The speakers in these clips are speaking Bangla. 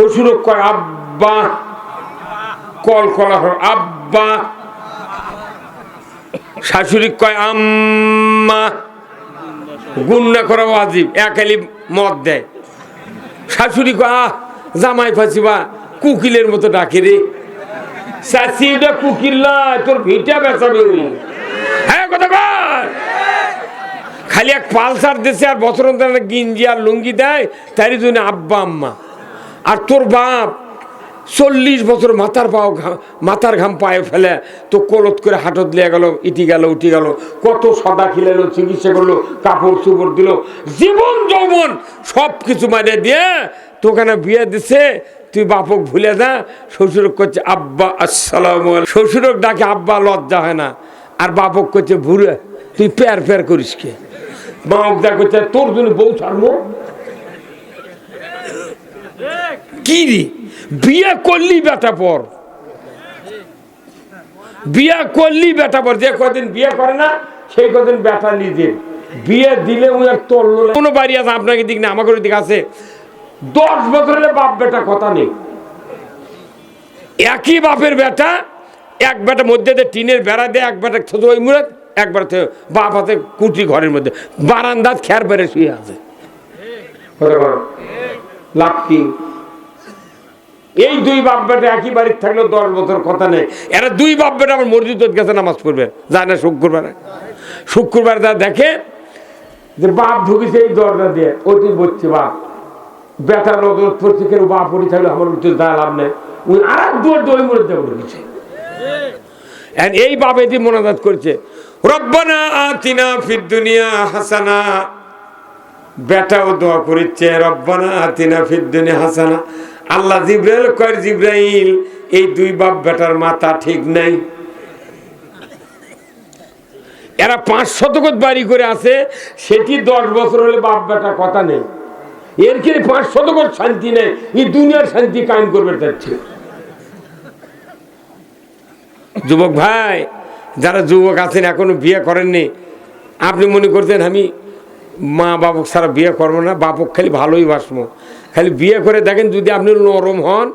শ্বশুর কয়, আব্বা, কল কলা আব্বা। শাশুড়ি কয়, আম্মা। গুন্না করা ওয়াজিব একালি মদ দেয়। শাশুড়ি কয়, আহ, জামাই ফাঁসিবা, কুকিলের মতো ডাকে রে। কুকিল নয় তোর ভিটা বেচাবে হ্যাঁ কথা কর খালি এক পালসার দেশে আর বছর গিঞ্জি আর লুঙ্গি দেয়, তারই জন্য আব্বা, আম্মা। আর তোর বাপ চল্লিশ বছর মাথার পাও মাথার ঘাম পায়ে ফেলে, তো কলত করে হাটত লিয়ে গেল, ইটি গেল উঠি গেল। কত সদা খিলালো চিকিৎসা করল, কাপড় চুপড় দিল, জীবন যৌবন সব কিছু মারিয়ে দিয়ে তোখানে বিয়ে দিছে, তুই বাপক ভুলে যা, শ্বশুরক করছে আব্বা, আসসালাম শ্বশুরক ডাকে, আব্বা, লজ্জা হয় না। আর বাপক করছে ভুলে তুই প্যার প্যার করিস কে? মা দা করছে তোর জন্য বউ ছাড়বো? কি রে? বিয়ে করলি বেটা পর। বিয়ে করলি বেটা পর। যে কদিন বিয়ে করে না সেই কদিন বেটা নিজের বিয়ে দিলে উনি আর তরল কোনো বাড়ি আছে আপনাকে দিক না আমাকে দিক আছে। দশ বাপ বেটা কথা নেই। একই বাপের বেটা এক বেটা মধ্যে দিয়ে টিনের বেড়া দেয় এক বেটা ছোট ওই মুড়ে এক বেটা বাপ হাতে কুটি ঘরের মধ্যে। বারান্দাত খেয়ার বেড়ে শুয়ে আছে। লাভ কি? এই দুই বাপ বেটা একই বাড়ির থাকলেও দশ বছর কথা নেই। এরা দুই বাপ বেটা আমার মসজিদ গেছে নামাজ পড়বে। যায় না শুক্রবার। শুক্রবার যা দেখে যে বাপ ঢুকেছে এই দরজা দিয়ে ওইটি বলছে বাপ। বেটা নজর পড়ছে কেন? বাপ পড়ি থাকলে আমার উত্তর দা লাভ নেই। ওই আর এক দুয়ার দই মরে দেওয়া ঢুকেছে এই বাপ এটি মোনাজাত করছে। রব্বানা আতিনা ফিদ দুনিয়া হাসানা। বেটাও দোয়া করিচ্ছে, রব্বানা আতিনা ফিদ দুনিয়া হাসানা। আল্লাহ জিব্রাইল কয়, জিব্রাইল, এই দুই বাপ বেটার মাথা ঠিক নাই। এরা পাঁচ শতকত বাড়ি করে আছে, সেটি দশ বছর হলে বাপ বেটা কথা নেই। এর কি পাঁচ শতকত শান্তি নেই? এই দুনিয়ার শান্তি কায়েম করবে চাচ্ছে যুবক ভাই, যারা যুবক আছেন, এখনও বিয়ে করেননি, আপনি মনে করতেন আমি মা বাবক ছাড়া বিয়ে করব না, বাপক খালি ভালোই বাসবো। খালি বিয়ে করে দেখেন যদি আপনি নরম হন,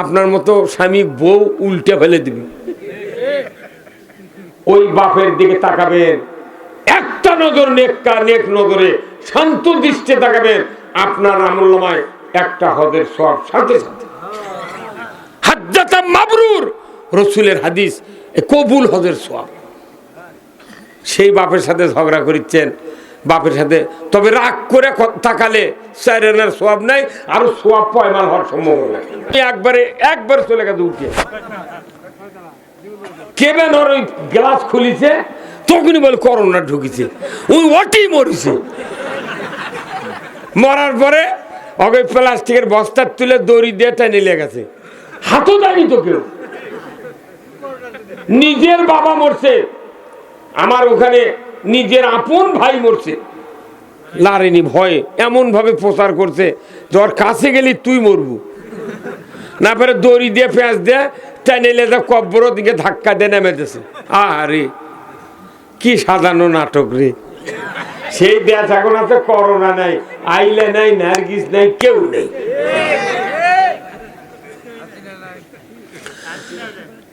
আপনার মতো স্বামী বউ উল্টে ফেলে দিবে। ওই বাপের দিকে তাকাবেন একটা নজর নেককা নেক নজরে, শান্ত দৃষ্টি তাকাবেন আপনার আমল্যমায় একটা হদের সব সাথে সাথে। রসুলের হাদিস কবুল হজের সোয়াব সেই বাপের সাথে ঝগড়া করিচ্ছেন বাপের সাথে। তবে রাগ করে তাকালে সাইরেনার সোয়াব নাই, আরও সোয়াব পয়মাল হওয়ার সম্ভাবনা একবারে, একবার চলে গেছে উঠে। কেবেন ওর ওই গ্লাস খুলিছে, তখনই বলে করোনা ঢুকিছে। ওই ওটি মরিছে। মরার পরে অগে প্লাস্টিকের বস্তার তুলে দড়ি দিয়ে টেনে নিয়ে গেছে। হাতও দেয়নি তো কেউ। নিজের বাবা মরছে। আমার ওখানে নিজের আপন ভাই মরছে। লারেনি ভয়ে এমন ভাবে প্রচার করছে জ্বর কাছে গেলি তুই মরবু। না পরে দড়ি দিয়ে পেঁয়াজ দিয়ে, টেনে লেজা কব্বর দিকে ধাক্কা দিয়ে নেমে দিয়েছে আরে কি সাজানো নাটক রে। সেই দেশ এখন আছে, করোনা নাই, আইলে নাই, নার্গিস নাই, কেউ নেই।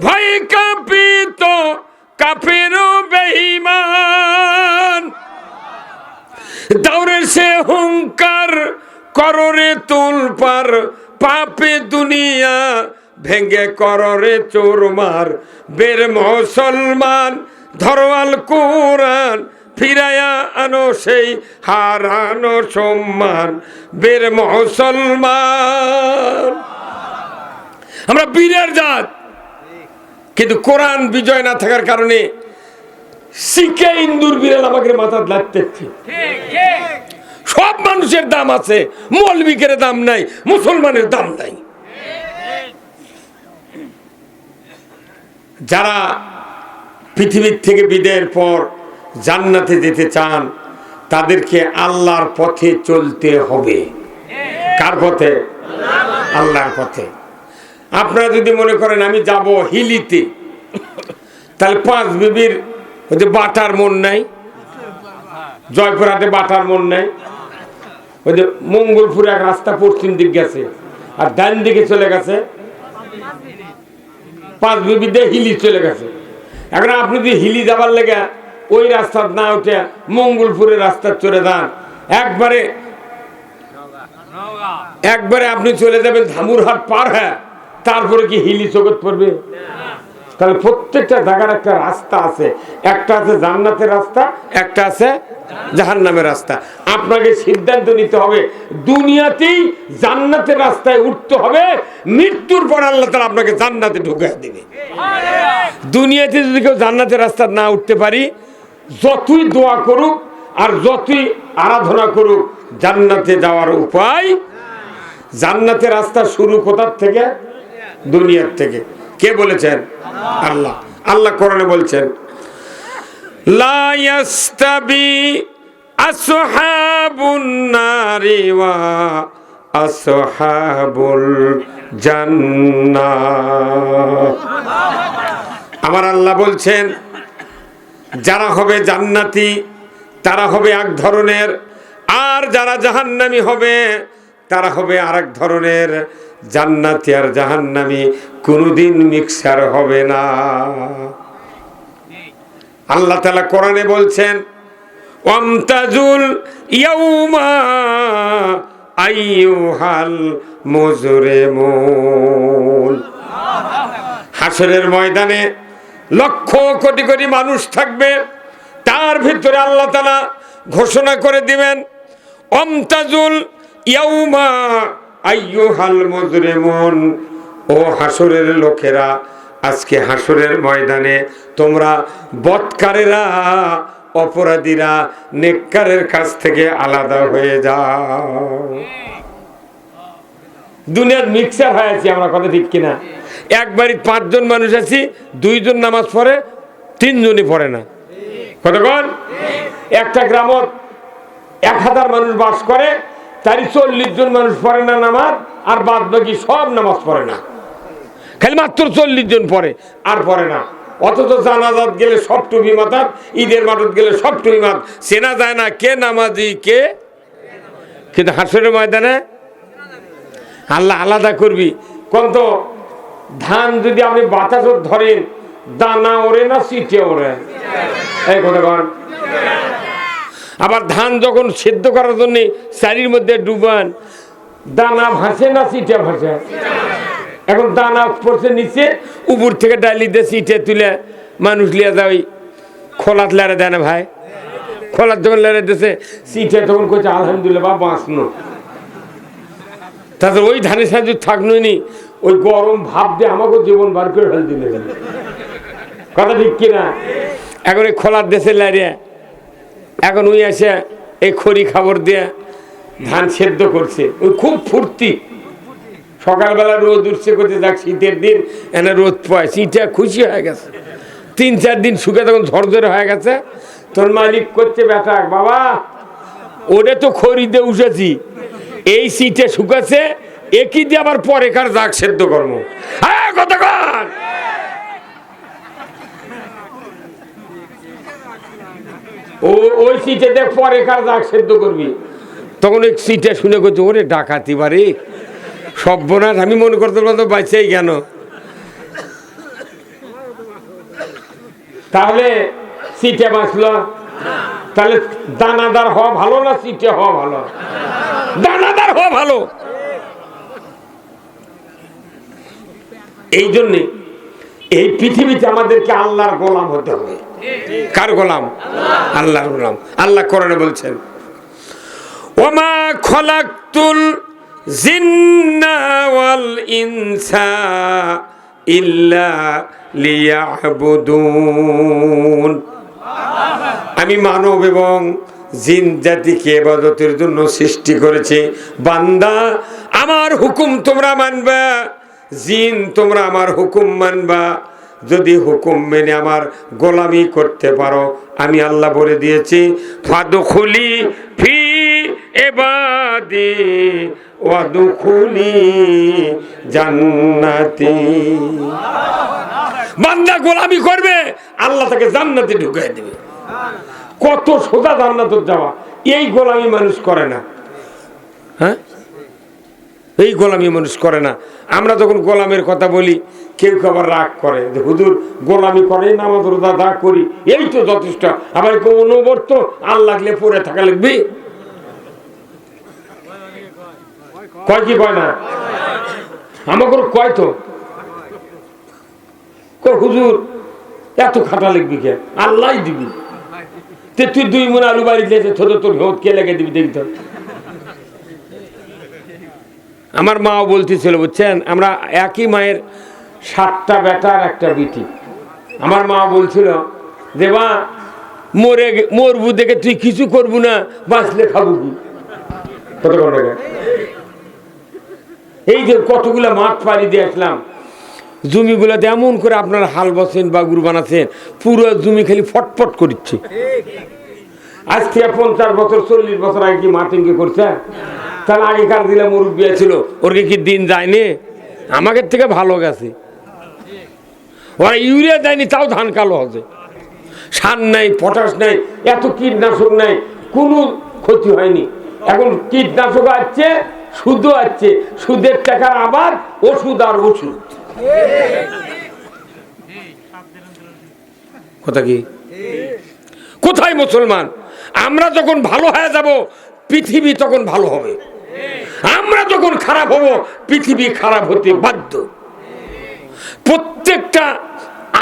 ভয় কাঁপিত কাফের বেঈমান। দৌড়ে সে হুঙ্কার, কররে তুলপার, পাপে দুনিয়া ভেঙ্গে কররে চোরমার। বের মুসলমান ধরোয়াল কোরআন ফিরায়া আনো সেই হারানো সম্মান। বের মুসলমান। আমরা বীরের জাত। কিন্তু কোরআন বিজয় না থাকার কারণে শিখে ইন্দুর বিড়াল আমাকে মাথা লাগতে সব মানুষের দাম আছে মলবিকের দাম নাই, মুসলমানের দাম নাই। যারা পৃথিবীর থেকে বিদায়ের পর জান্নাতে যেতে চান, তাদেরকে আল্লাহর পথে চলতে হবে। কার পথে? আল্লাহর পথে। আপনারা যদি মনে করেন আমি যাব হিলিতে, তাহলে পাঁচ বিবির যে বাটার মন নাই, জয়পুরহাটে বাটার মন নাই, ওই যে মঙ্গলপুর এক রাস্তা পশ্চিম দিক গেছে, আর ডান দিকে চলে গেছে, পাঁচ বিবিতে হিলি চলে গেছে। এখন আপনি যদি হিলি যাবার লেগে ওই রাস্তার না উঠে মঙ্গলপুরের রাস্তা চলে যান, একবারে একবারে আপনি চলে যাবেন ধামুরহাট পার হ্যাঁ। তারপরে কি হিলি জগৎ পড়বে? তাহলে প্রত্যেকটা জায়গার একটা রাস্তা আছে। একটা আছে জান্নাতের রাস্তা, একটা আছে জাহান্নামের রাস্তা। আপনাকে সিদ্ধান্ত নিতে হবে, দুনিয়াতেই জান্নাতের রাস্তায় উঠতে হবে, মৃত্যুর পর আল্লাহ তালা আপনাকে জান্নাতে ঢুকে দেবে। দুনিয়াতে যদি কেউ জান্নাতের রাস্তা না উঠতে পারি, যতই দোয়া করুক আর যতই আরাধনা করুক, জান্নাতে যাওয়ার উপায়, জান্নাতের রাস্তা শুরু কোথার থেকে? দুনিয়ার থেকে। কে বলেছেন? আল্লাহ। আল্লাহ কোরআনে বলছেন আমার আল্লাহ বলছেন, যারা হবে জান্নাতি, তারা হবে এক ধরনের, আর যারা জাহান্নামি হবে, তারা হবে আরেক ধরনের। জান্নাতি আর জাহান্নামি কোনোদিন মিক্সার হবে না। আল্লাহ তালা কোরআনে বলছেন, ওয়ামতাজুল ইয়াউমা আইয়ুহাল মুজরিমুন। হাসরের ময়দানে লক্ষ কোটি কোটি মানুষ থাকবে, তার ভিতরে আল্লাহ তালা ঘোষণা করে দিবেন অমতাজুল ইয়াউমা আইয়ুহাল মুজরিমুন, ও হাসরের লোকেরা, আজকে হাসরের ময়দানে তোমরা বৎকারেরা, অপরাধীরা, নেককারের কাছ থেকে আলাদা হয়ে যাও। দুনিয়ার মিক্সার হয়ে আছি আমরা, কথা ঠিক কিনা? এক বাড়ির পাঁচজন মানুষ আছি, দুইজন নামাজ পড়ে, তিনজনই পড়ে না। কতক্ষণ একটা গ্রামত এক হাজার মানুষ বাস করে তারই চল্লিশ জন মানুষ পড়ে না নামাজ, আর বাদ বাকি সব নামাজ পড়ে না। খালি মাত্র চল্লিশ জন পড়ে, আর পড়ে না। অথচ জানাজাত গেলে সব টুপি মাথার ঈদের মাঠত গেলে সব টুপি মাত। চেনা যায় না কে নামাজি, কে? কিন্তু হাসরের ময়দানে আল্লাহ আলাদা করবি। কোন তো ধান যদি আপনি বাতাস ধরেন, দানা ওরে না, সিটে ওরে এই কথা কন। আবার ধান যখন সেদ্ধ করার জন্য চারির মধ্যে ডুবান, দানা ভাসে না সিটে ভাসে? এখন দানা পড়ছে নিচে, উপর থেকে ডালি দিয়ে সিটে তুলে মানুষ লিয়ে যায় ওই খোলাত লেড়ে দেয় না ভাই? খোলার যখন লেড়ে দিয়েছে সিটে তখন কইছে, আলহামদুলিল্লাহ বা বাঁচনো। তাদের ওই ধানের সাহায্য থাকনোই নি, ওই গরম ভাব দিয়ে আমাকে জীবন বার করে ফেল দিলে কথা ঠিক কিনা? এখন এই খোলার দেশে লাইরিয়া এখন ওই এসে এই খড়ি খাবার দিয়ে ধান সেদ্ধ করছে। ওই খুব ফুর্তি। সকালবেলা রোদ উঠছে করতে যাক, শীতের দিন, এনে রোদ পায় শীতটা খুশি হয়ে গেছে। তিন চার দিন শুকে তখন ঝরঝরে হয়ে গেছে। তোর মালিক করছে বেটা বাবা ওটা তো খড়িতে উঠেছি। এই সিটে শুকাছে একই দিয়ে আবার পরে কার দাগ সেদ্ধ কর্ম হ্যাঁ কতক্ষণ ও, ওই সিটে দেখ পরে কার দাগ সেদ্ধ করবি। তখন ওই সিটে শুনে করছে ওরে ডাকাতি বারে সব্যনাশ আমি মনে করতে পারতো বাঁচাই কেন? তাহলে সিটে বাঁচলো। তাহলে দানাদার হওয়া ভালো না সিটে হওয়া ভালো? দানাদার হওয়া ভালো। এই জন্যে এই পৃথিবীতে আমাদেরকে আল্লাহর গোলাম হতে হবে। কার গোলাম? আল্লাহর গোলাম। আল্লাহ কোরআনে বলছেন, ওমা খলাকতুল জিন্না ওয়াল ইনসা ইল্লা লিয়াবুদুন। আমি মানব এবং জিন জাতিকে এবাদতের জন্য সৃষ্টি করেছি। বান্দা, আমার হুকুম তোমরা মানবা, জিন তোমরা আমার হুকুম মানবা। যদি হুকুম মেনে আমার গোলামি করতে পারো, আমি আল্লাহ বলে দিয়েছি, ফাদুখুলি ফি এবাদি ওয়াদুখুলি জান্নাতি। বান্দা গোলামি করবে, আল্লাহ তাকে জান্নাতে ঢুকিয়ে দেবে। কত সোজা জান্নাত যাওয়া এই গোলামি মানুষ করে না। হ্যাঁ? এই গোলামি মানুষ করে না। আমরা যখন গোলামের কথা বলি, কেউ কেউ আবার রাগ করে যে, হুজুর, গোলামি করে নামাজ রোজা দা করি। এই তো যথেষ্ট। আবার কেউ অনবর্ত আর লাগলে পড়ে থাকা লাগবে। কয় কি কয় না? আমাকে কয় তো। হুজুর, এত খাটা লিখবি কে আল্লাহ দিবি। তুই দুই মনে আলু বাড়ি দিয়েছে ছোট, তোর ভোট কে লেগে দিবি দেখি তো? আমার মাও বলতেছিল, বুঝছেন, আমরা একই মায়ের সাতটা বেটার, একটা বিটি। আমার মা বলছিল, যে মা, মরে মরবু দেখে তুই কিছু করবু না, বাঁচলে খাব কি? এই যে কতগুলো মাঠ পাড়ি দিয়ে আসলাম, জমিগুলোতে এমন করে আপনারা হাল বসেন বা গুরু বানাচ্ছেন পুরো জমি খালি ফটফট করছে আজ থেকে পঞ্চাশ বছর, চল্লিশ বছর আগে কি মার্টিংকে করছে তাহলে আগেকার দিলে মুরব্বী ছিল ওর কি দিন যায়নি? আমাদের থেকে ভালো গেছে। ওরা ইউরিয়া দেয়নি, তাও ধান কালো হবে সার নাই, পটাশ নাই, এত কীটনাশক নাই, কোনো ক্ষতি হয়নি। এখন কীটনাশক আসছে, সুদও আসছে। সুদের টাকার আবার ওষুধ আর ওষুধ। কথা কি? কোথায় মুসলমান? আমরা যখন ভালো হয়ে যাব, পৃথিবী তখন ভালো হবে। আমরা যখন খারাপ হব, পৃথিবী খারাপ হতে বাধ্য। প্রত্যেকটা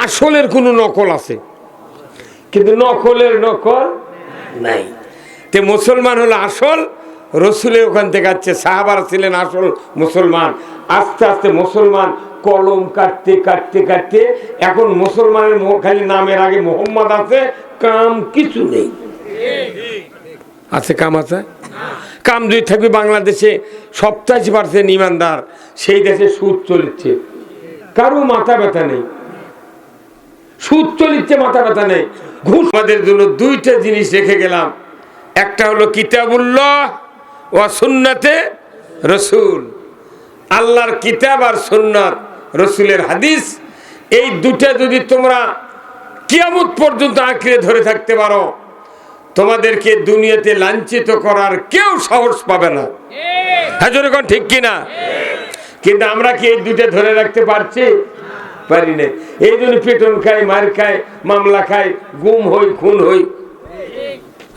আসলের কোনো নকল আছে। কিন্তু নকলের নকল নাই। তে মুসলমান হলো আসল, রসুলের ওখান থেকে আসছে, সাহাবার ছিলেন আসল মুসলমান। আস্তে আস্তে মুসলমান কলম কাটতে কাটতে কাটতে, এখন মুসলমানের খালি নামের আগে মোহাম্মদ আছে, কাম কিছু নেই। আছে কাম আছে? কাম যদি থাকবে বাংলাদেশে সপ্তাশি পার্সেন্ট ইমানদার, সেই দেশে সুদ চলেছে। কারও মাথা ব্যথা নেই। সুদ চলিচ্ছে মাথা ব্যথা নেই। ঘুষ আমাদের জন্য দুইটা জিনিস রেখে গেলাম। একটা হলো কিতাবুল্লাহ ও সুন্নাতে রসুল। আল্লাহর কিতাব আর সুন্নাত, রসুলের হাদিস। এই দুটা যদি তোমরা কিয়ামত পর্যন্ত আঁকড়ে ধরে থাকতে পারো তোমাদেরকে দুনিয়াতে লাঞ্ছিত করার কেউ সাহস পাবে না। হ্যাঁ জনগণ, ঠিক কিনা কিন্তু আমরা কি এই দুটো ধরে রাখতে পারছি? পারি না এই জন্য পেটন খাই মার খাই মামলা খাই গুম হই, খুন হই।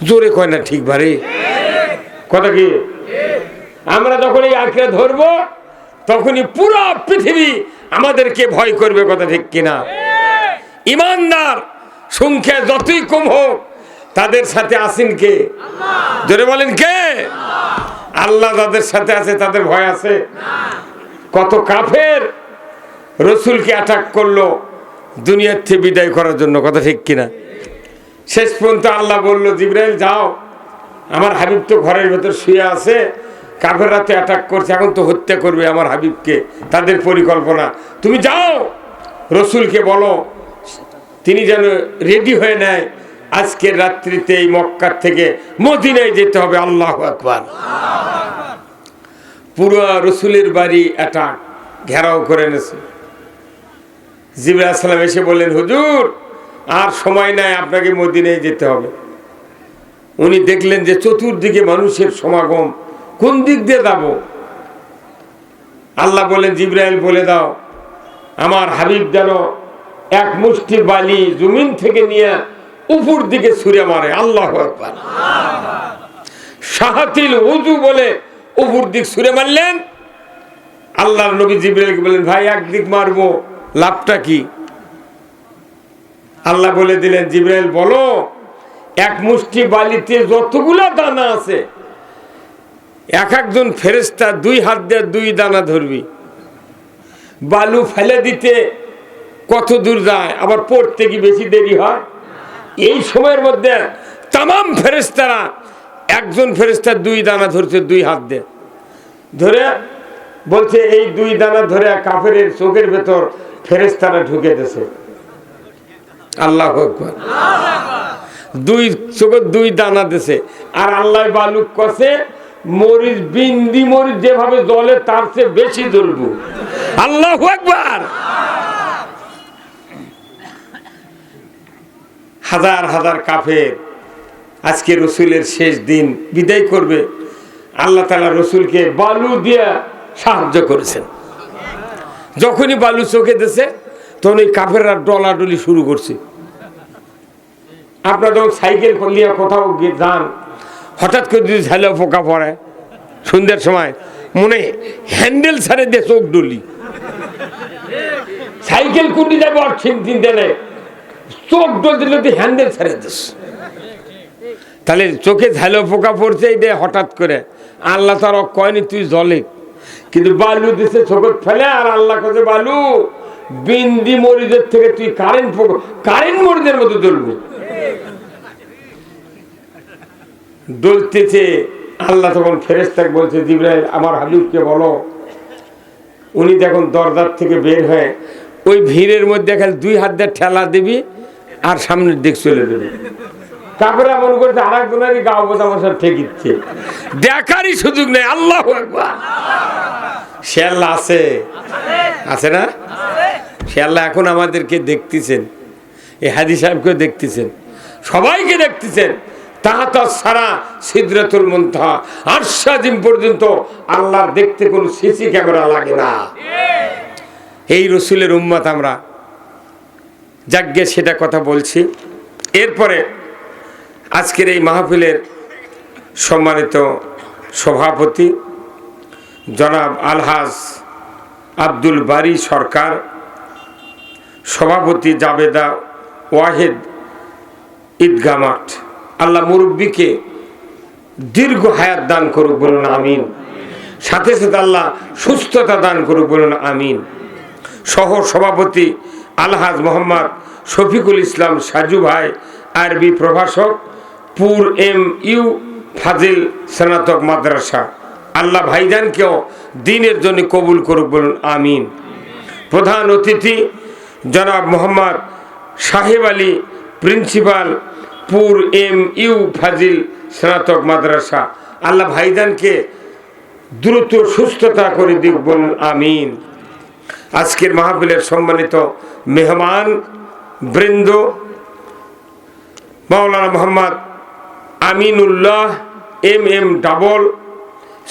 জোরে কয় না ঠিক বারে? কথা কি? আমরা যখন এই আঁকড়ে ধরবো, তখনই পুরো পৃথিবী আমাদেরকে ভয় করবে, কথা ঠিক কিনা ইমানদার, সংখ্যা যতই কম হোক তাদের সাথে আসেন কে? জোরে বলেন কে? আল্লাহ। যাদের সাথে আছে তাদের ভয় আছে। কত কাফের রসুলকে অ্যাটাক করল দুনিয়ার থেকে বিদায় করার জন্য কথা ঠিক কিনা? শেষ পর্যন্ত আল্লাহ বলল জিব্রাইল যাও। আমার হাবিব তো ঘরের ভেতর শুয়ে আছে। কাফেররা তো অ্যাটাক করছে এখন তো হত্যা করবে আমার হাবিবকে তাদের পরিকল্পনা। তুমি যাও। রসুলকে বলো তিনি যেন রেডি হয়ে নেয়। আজকের রাত্রিতে এই মক্কার থেকে মদিনায় যেতে হবে, আল্লাহ আকবার। পুরো রসুলের বাড়ি অ্যাটাক ঘেরাও করে এনেছে। জিবরা এসে বললেন, হুজুর, আর সময় নাই, আপনাকে মদিনায় যেতে হবে। উনি দেখলেন যে চতুর্দিকে মানুষের সমাগম, কোন দিক দিয়ে যাব? আল্লাহ বলেন জিব্রাইল, বলে দাও, আমার হাবিব যেন এক মুষ্টি বালি জমিন থেকে নিয়ে উপর দিকে ছুঁড়ে মারে, আল্লাহ সাহাতিল উজু বলে উপর দিক ছুঁড়ে মারলেন। আল্লাহর নবী জিব্রাইলকে বললেন, ভাই, একদিক মারবো, লাভটা কি? আল্লাহ বলে দিলেন, জিব্রাইল, বলো, এক মুষ্টি বালিতে যতগুলো দানা আছে, এক একজন ফেরেস্তা দুই হাত দিয়ে দুই দানা ধরবি। বালু ফেলে দিতে কত দূর যায়, আবার পড়তে কি বেশি দেরি হয়? এই সময়ের মধ্যে তাম ফেরেস্তারা একজন ফেরেস্তার দুই দানা ধরছে, দুই হাত দিয়ে। ধরে বলছে, এই দুই দানা ধরে কাফের চোখের ভেতর ফেরেস্তারা ঢুকে দিয়েছে আল্লাহ দুই চোখের দুই দানা দিছে। আর আল্লাহ বালুক কষে মরিচ, বিন্দি মরিচ যেভাবে জলে তার চেয়ে বেশি জ্বলবো। আল্লাহ একবার হাজার হাজার কাফের। আজকে রসুলের শেষ দিন, বিদায় করবে। আল্লাহ তালা রসুলকে বালু দিয়ে সাহায্য করেছেন। যখনই বালু চোখে দিছে তখন ওই কাফেররা ডলাডলি শুরু করছে। আপনার যখন সাইকেল নিয়ে কোথাও গিয়ে যান, হঠাৎ করে যদি ঝালে পোকা পড়ে, সন্ধ্যের সময় মনে হ্যান্ডেল ছাড়ে দিয়ে চোখ ডলি। সাইকেল কুটি যাবে আর চিনতে নেই। চোখ ডল দিলে তুই হ্যান্ডেল ছাড়ে দিস। তাহলে চোখে ঝালো পোকা পড়ছে, এই হঠাৎ করে। আল্লাহ তার কয়নি তুই জলে। কিন্তু বালু দিছে চোখ ফেলে, আর আল্লাহ কাছে বালু, বিন্দি মরিদের থেকে তুই কারেন্ট পোকা কারেন্ট মরিদের মতো জ্বলবি। দলতেছে আল্লাহ তখন ফেরেস্তাক বলছে, জিব্রাইল, আমার হাবিবকে বলো। উনি দেখুন দরদার থেকে বের হয়ে, ওই ভিড়ের মধ্যে খালি দুই হাত দিয়ে ঠেলা দিবি আর সামনের দিক চলে দেবে তারপরে মনে করছে আর একজনেরই গাও বোঝা মশা ঠেকিচ্ছে দেখারই সুযোগ নেই, আল্লাহ সে আল্লাহ আছে? আছে না? আল্লাহ এখন আমাদেরকে দেখতেছেন। এ হাদি সাহেবকেও দেখতেছেন। সবাইকে দেখতেছেন। মুনতাহা। আরশাদিম পর্যন্ত আল্লাহ দেখতে কোনো সিসি ক্যামেরা লাগে না। এই রসুলের উম্মত আমরা। যাজ্ঞে সেটা কথা বলছি। এরপরে আজকের এই মাহফিলের সম্মানিত সভাপতি জনাব আলহাজ আব্দুল বারি সরকার, সভাপতি জাবেদা ওয়াহেদ ঈদগা মাঠ। আল্লাহ মুরব্বীকে দীর্ঘ হায়াত দান করুক বলুন, আমিন। সাথে সাথে আল্লাহ সুস্থতা দান করুক বলুন, আমিন। সহ সভাপতি আলহাজ মোহাম্মদ শফিকুল ইসলাম সাজু ভাই, আরবি প্রভাষক, পুর এম ইউ ফাজিল স্নাতক মাদ্রাসা। আল্লাহ ভাইজানকেও দিনের জন্য কবুল করুক বলুন, আমিন। প্রধান অতিথি জনাব মোহাম্মদ সাহেব আলী, প্রিন্সিপাল, পুর এম ইউ ফাজিল স্নাতক মাদ্রাসা। আল্লাহ ভাইজানকে দ্রুত সুস্থতা করে দিক বলুন, আমিন। আজকের মাহফিলের সম্মানিত মেহমান, বৃন্দ, Maulana Mohammad Aminullah M M double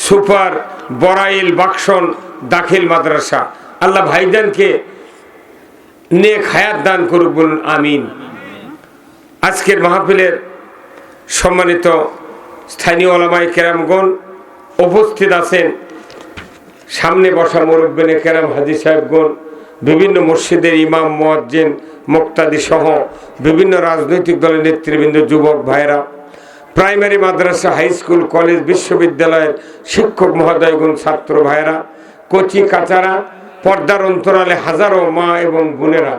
super Barail বাক্সন দাখিল মাদ্রাসা। আল্লাহ ভাইজানকে নেক হায়াত দান করুক বলুন, আমিন। আজকের মাহফিলের সম্মানিত স্থানীয় ওলামাই কেরামগণ উপস্থিত আছেন সামনে বসা মুরব্বেনে কেরাম হাজি সাহেবগণ, বিভিন্ন মসজিদের ইমাম, মোয়াজ্জেন, মুক্তাদি সহ বিভিন্ন রাজনৈতিক দলের নেতৃবৃন্দ, যুবক ভাইরা প্রাইমারি মাদ্রাসা, হাই স্কুল, কলেজ, বিশ্ববিদ্যালয়ের শিক্ষক মহোদয়গণ, ছাত্র ভাইরা কচি কাচারা, পর্দার অন্তরালে হাজারো মা এবং বোনেরা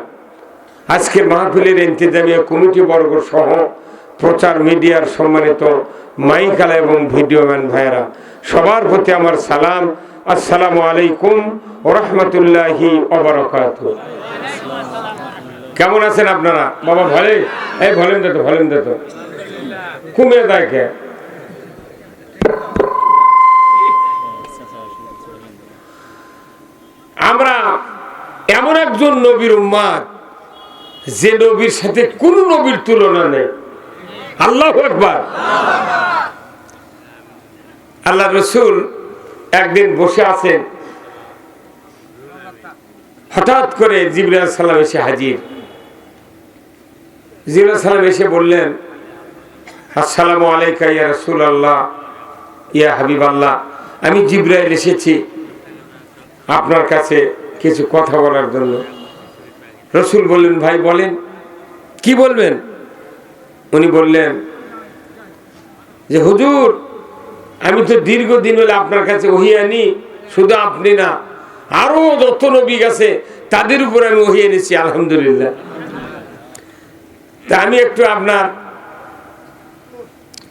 আজকে মাহফিলের ইন্তেজামিয়া কমিটি বর্গ সহ প্রচার মিডিয়ার সম্মানিত মাইকালা এবং ভিডিও ম্যান ভাইয়েরা, সবার প্রতি আমার সালাম। আসসালামু আলাইকুম রহমতুল্লাহি কেমন আছেন আপনারা? বাবা ভালে? এই ভলেন দে তো ভলেন দে তো। কমে দেখে আমরা এমন একজন নবীর উম্মাদ, যে নবীর সাথে কোন নবীর তুলনা নেই। আল্লাহ একবার আল্লাহ রসুল একদিন বসে আছেন। হঠাৎ করে জিবরাল সালাম এসে হাজির। জিবরাল সালাম এসে বললেন, আসসালামু আলাইকা ইয়া রসুল আল্লাহ ইয়া হাবিব আল্লাহ আমি জিব্রাইল এসেছি আপনার কাছে কিছু কথা বলার জন্য। রসুল বললেন, ভাই, বলেন। কি বলবেন? উনি বললেন, যে হুজুর আমি তো দীর্ঘদিন হলে আপনার কাছে ওহি আনি, শুধু আপনি না, আরও যত নবী গেছে, তাদের উপর আমি ওহি এনেছি, আলহামদুলিল্লাহ। তা আমি একটু আপনার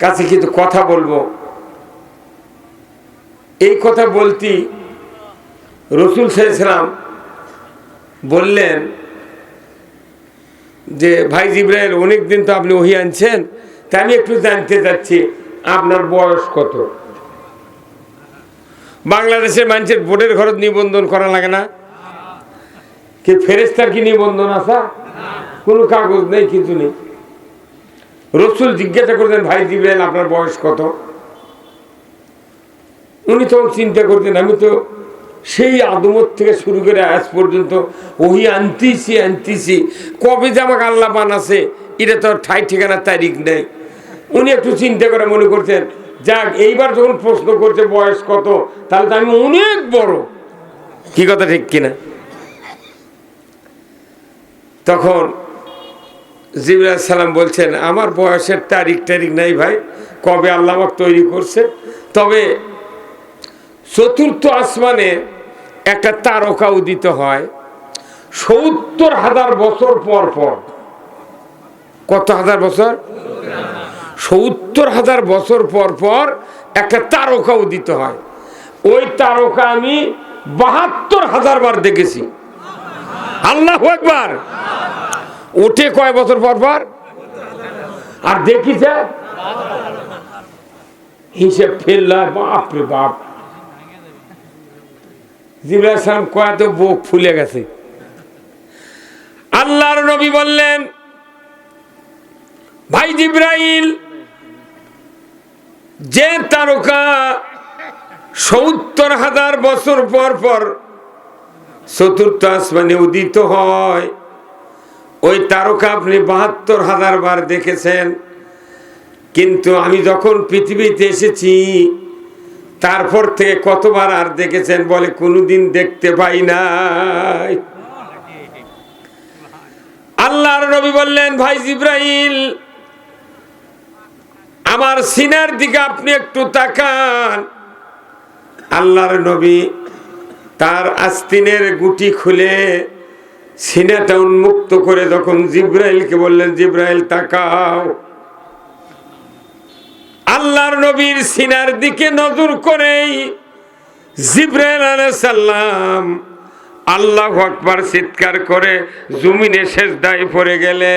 কাছে কিন্তু কথা বলব। এই কথা বলতি রসুল সাহেব বললেন যে, ভাই জিব্রাইল অনেক দিন তো আপনি ওহি আনছেন, তা আমি একটু জানতে চাচ্ছি। আপনার বয়স কত? বাংলাদেশের মানুষের বোর্ডের ঘরত নিবন্ধন করা লাগে না। কি ফেরেস্তার কি নিবন্ধন আসা কোনো কাগজ নেই, কিছু নেই। রসুল জিজ্ঞাসা করতেন ভাই জিব্রাইল, আপনার বয়স কত? উনি তখন চিন্তা করতেন, আমি তো সেই আদমত থেকে শুরু করে আজ পর্যন্ত ওহি আনতিছি আনতিছি। কবে যে আমাকে আল্লাহ বানাছে, এটা তো ঠাই ঠিকানার তারিখ নেই। উনি একটু চিন্তা করে মনে করছেন, যাক, এইবার যখন প্রশ্ন করছে বয়স কত, তাহলে তো আমি অনেক বড়। কি কথা ঠিক কিনা? তখন জিবরাল সালাম বলছেন, আমার বয়সের তারিখ তারিখ নাই ভাই, কবে আল্লাহ আমাকে তৈরি করছে তবে চতুর্থ আসমানে একটা তারকা উদিত হয়, সত্তর হাজার বছর পর পর। কত হাজার বছর? সত্তর হাজার বছর পর পর একটা তারকা উদিত হয়। ওই তারকা আমি বাহাত্তর হাজার বার দেখেছি। আল্লাহ একবার ওঠে কয় বছর পর পর? আর দেখিছে হিসেব ফেললা বাপ বাপ। সালাম কয়াতে বুক ফুলে গেছে। আল্লাহর নবী বললেন, ভাই জিব্রাইল যে তারকা সত্তর হাজার বছর পর পর চতুর্থ আসমানে উদিত হয়, ওই তারকা আপনি বাহাত্তর হাজার বার দেখেছেন। কিন্তু আমি যখন পৃথিবীতে এসেছি, তারপর থেকে কতবার আর দেখেছেন বলে কোনোদিন দেখতে পাই নাই। আল্লাহর নবী বললেন, ভাই জিব্রাইল আমার সিনার দিকে আপনি একটু তাকান। আল্লাহর নবী তার আস্তিনের গুটি খুলে সিনাটা উন্মুক্ত করে যখন জিব্রাইলকে বললেন, জিব্রাইল, তাকাও। আল্লাহর নবীর সিনার দিকে নজর করেই জিব্রাইল সাল্লাম আল্লাহ আকবার চিৎকার করে জমিনে শেষ দায় পড়ে গেলে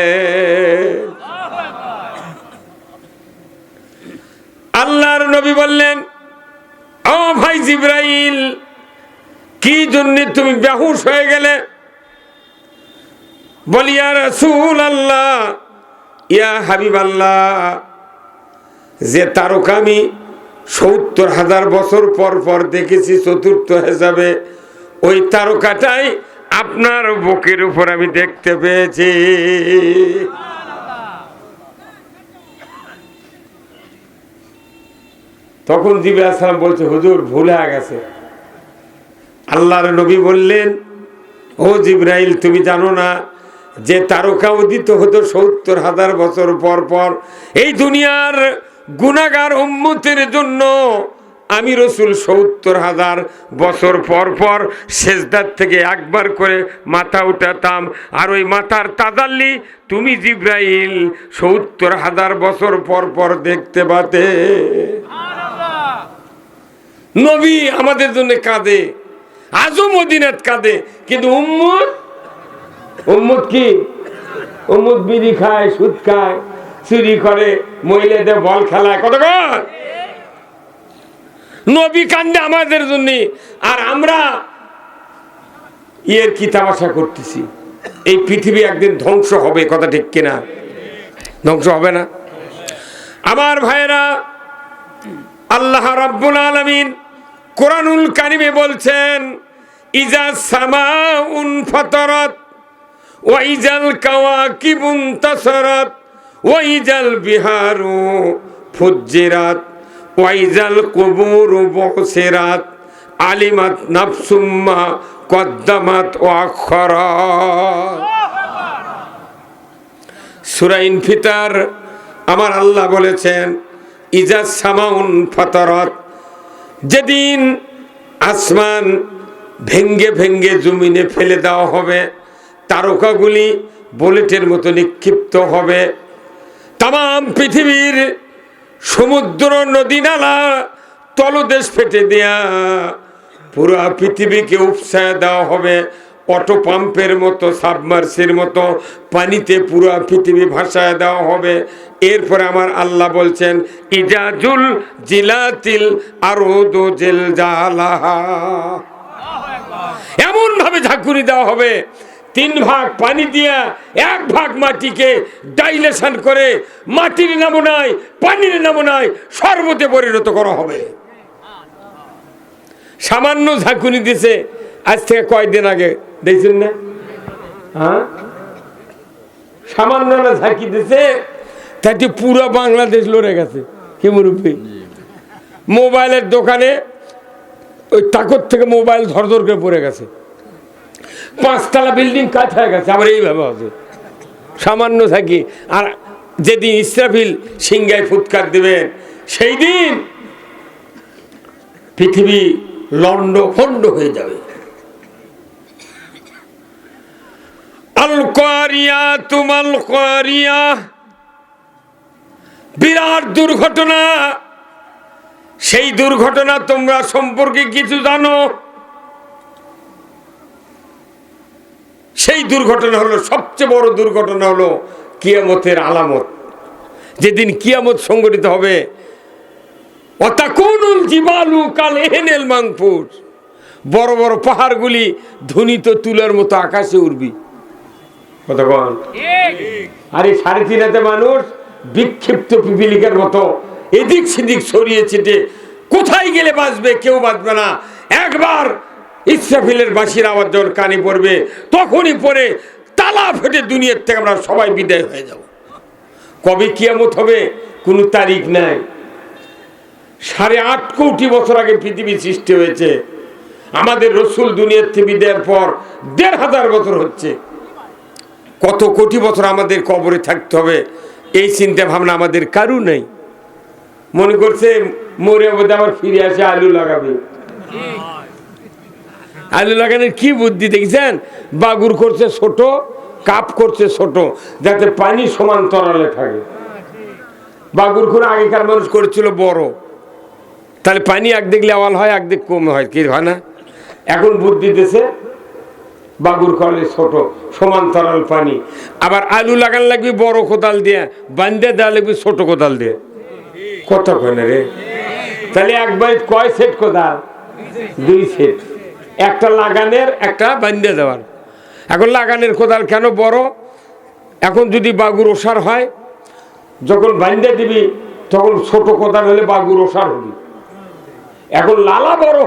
আল্লাহর নবী বললেন, ও ভাই জিব্রাইল, কি জন্য তুমি বেহুশ হয়ে গেলে? বলিয়া রসুল আল্লাহ ইয়া হাবিব আল্লাহ যে তারকা আমি সত্তর হাজার বছর পর পর দেখেছি চতুর্থ হিসাবে, ওই তারকাটাই আপনার বুকের উপর আমি দেখতে পেয়েছি। তখন জিবরা সালাম বলছে, হুজুর, ভুল হয়ে গেছে। আল্লাহর নবী বললেন, ও জিব্রাইল, তুমি জানো না যে তারকা উদিত হতো সত্তর হাজার বছর পর পর? এই দুনিয়ার গুণাগার উম্মতের জন্য আমি রসুল সত্তর হাজার বছর পর পর সেজদার থেকে একবার করে মাথা উঠাতাম। আর ওই মাথার তাদাল্লি তুমি জিব্রাইল সত্তর হাজার বছর পর পর দেখতে পাতে। নবী আমাদের জন্য কাঁদে, আজও মদিনাত কাঁদে, কিন্তু উম্মত উম্মত কি? উম্মত বিড়ি খায়, সুদ খায়, চুরি করে, মহিলাদের বল খেলায়, কত নবী কান্দে আমাদের জন্য, আর আমরা ইয়ের কি তামাশা করতেছি? এই পৃথিবী একদিন ধ্বংস হবে, কথা ঠিক কিনা? ধ্বংস হবে না। আমার ভাইয়েরা, আল্লাহ রাব্বুল আলামিন কোরআনুল কারিমে বলছেন, ইজা সামাউন ফাতারাত, ওয়া ইজাল কাওয়াকিবুন তাসারাত, ওয়া ইজাল বিহারু ফুজ্জিরাত, ওয়া ইজাল কুবুরু বুসিরাত, আলিমাত নাফসুম্মা কদ্দামাত ওয়া আখরাত সূরা ইনফিতার, আমার আল্লাহ বলেছেন ইজাজ সামাউন ফাতারাত যেদিন আসমান ভেঙ্গে ভেঙ্গে জমিনে ফেলে দেওয়া হবে, তারকাগুলি বুলেটের মতো নিক্ষিপ্ত হবে। তাম পৃথিবীর সমুদ্র, নদী, নালা, তলদেশ ফেটে দেয়া, পুরা পৃথিবীকে উপসায় দেওয়া হবে। অটো পাম্পের মতো, সাবমার্সের মতো পানিতে পুরো পৃথিবী ভাসায় দেওয়া হবে। এরপরে আমার আল্লাহ বলছেন ইজাজুল জিলাতিল আরোদো জেল জালাহা। এমন ভাবে ঝাঁকুনি দেওয়া হবে। তিন ভাগ পানি দিয়া এক ভাগ মাটিকে ডাইলেশন করে মাটির নমুনায়, পানির নমুনায় শরবতে পরিণত করা হবে। সামান্য ঝাঁকুনি দিছে আজ থেকে কয়দিন আগে। দেখছেন না? হ্যাঁ? সামান্য না ঝাঁকি দিছে তাতে পুরো বাংলাদেশ লড়ে গেছে, কি মোবাইলের দোকানে ওই তাকর থেকে মোবাইল ধরধর করে পড়ে গেছে। পাঁচতলা বিল্ডিং কাজ হয়ে গেছে, আবার এইভাবে হবে সামান্য থাকি আর যেদিন ইসরাফিল সিংগায় ফুৎকার দেবেন সেই দিন পৃথিবী লন্ড ফন্ড হয়ে যাবে। আল কোয়ারিয়া, তুমাল কোয়ারিয়া। বিরাট দুর্ঘটনা। সেই দুর্ঘটনা তোমরা সম্পর্কে কিছু জানো? সেই দুর্ঘটনা হলো, সবচেয়ে বড় দুর্ঘটনা হলো কিয়ামতের আলামত। যেদিন কিয়ামত সংগঠিত হবে। অতাকুনুল জিবালু কাল এহেনেল মাংফুর। বড় বড় পাহাড়গুলি ধ্বনিত তুলার মতো আকাশে উঠবি কতক্ষণ আরে সাড়ে তিন হাতে মানুষ বিক্ষিপ্ত পিপিলিকার মতো এদিক সেদিক ছড়িয়ে ছিটে কোথায় গেলে বাঁচবে, কেউ বাঁচবে না। একবার ইসরাফিলের বাঁশির আওয়াজ যখন কানে পড়বে, তখনই পরে তালা ফেটে দুনিয়ার থেকে আমরা সবাই বিদায় হয়ে যাব। কবে কিয়ামত হবে কোনো তারিখ নাই। সাড়ে আট কোটি বছর আগে পৃথিবী সৃষ্টি হয়েছে। আমাদের রসুল দুনিয়ার থেকে বিদায়ের পর দেড় হাজার বছর হচ্ছে। কত কোটি বছর আমাদের কবরে থাকতে হবে? এই চিন্তা ভাবনা আমাদের কারু নেই। মনে করছে মরে বোধ আবার ফিরে আসে আলু লাগাবে। আলু লাগানোর কি বুদ্ধি দেখছেন? বাগুর করছে ছোট, কাপ করছে ছোট, যাতে পানি সমান তরালে থাকে। বাগুর খুন আগেকার মানুষ করেছিল বড়। তাহলে পানি একদিক লেওয়াল হয় একদিক কম হয়, কি হয় না? এখন বুদ্ধি দিতেছে বাগুর কলে ছোট সমান্তরাল পানি। আবার আলু লাগান লাগবে বড় কোদাল দিয়ে বান্ধে দেওয়া লাগবে ছোট কোদাল দিয়ে। কত কয় রে? তাহলে একবার কয় সেট কোদাল? দুই সেট। একটা লাগানের, একটা বান্ধে দেওয়ার। এখন লাগানের কোদাল কেন বড়? এখন যদি বাগুর ওষার হয়, যখন বান্ধে দিবি, তখন ছোট কোদাল হলে বাগুর ওষার হবি। এখন লালা বড়